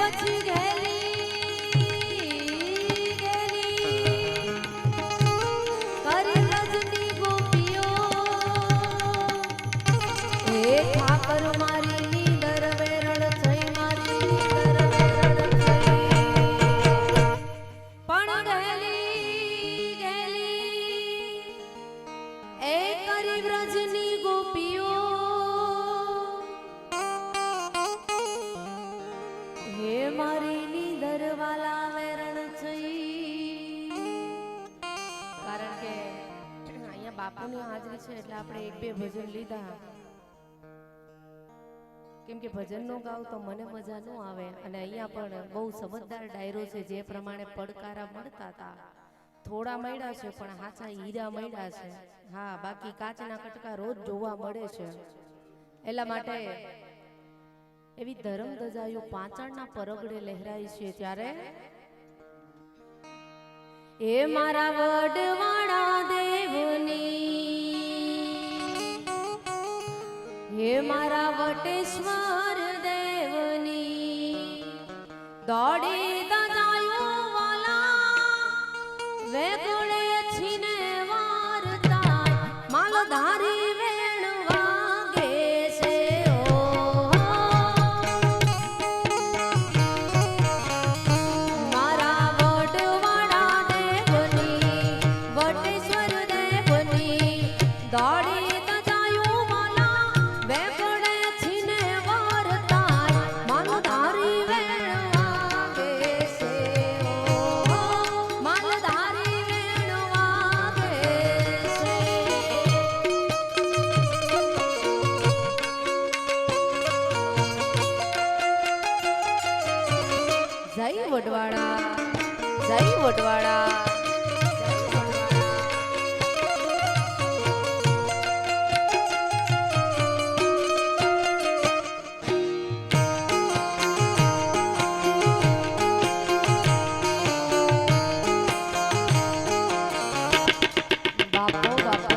बच गली સાંજની છે એટલે આપણે એક બે ભજન લીધા. કેમ કે ભજન નો ગાવ તો મને મજા ન આવે. અને અહીંયા પણ બહુ સમજદાર ડાયરો છે, જે પ્રમાણે પડકારા મળતા હતા. થોડા મળ્યા છે, પણ હાચા હીરા મળ્યા છે. હા, બાકી કાચના કટકા રોજ જોવા મળે છે. એટલા માટે એવી ધર્મ ધજાયું પાંચણના પરગડે લહેરાય છે ત્યારે, એ મારા વડવાળા દે હે મારા વટેશ્વર દેવની દોડી જય વડવાળા Baba, Baba.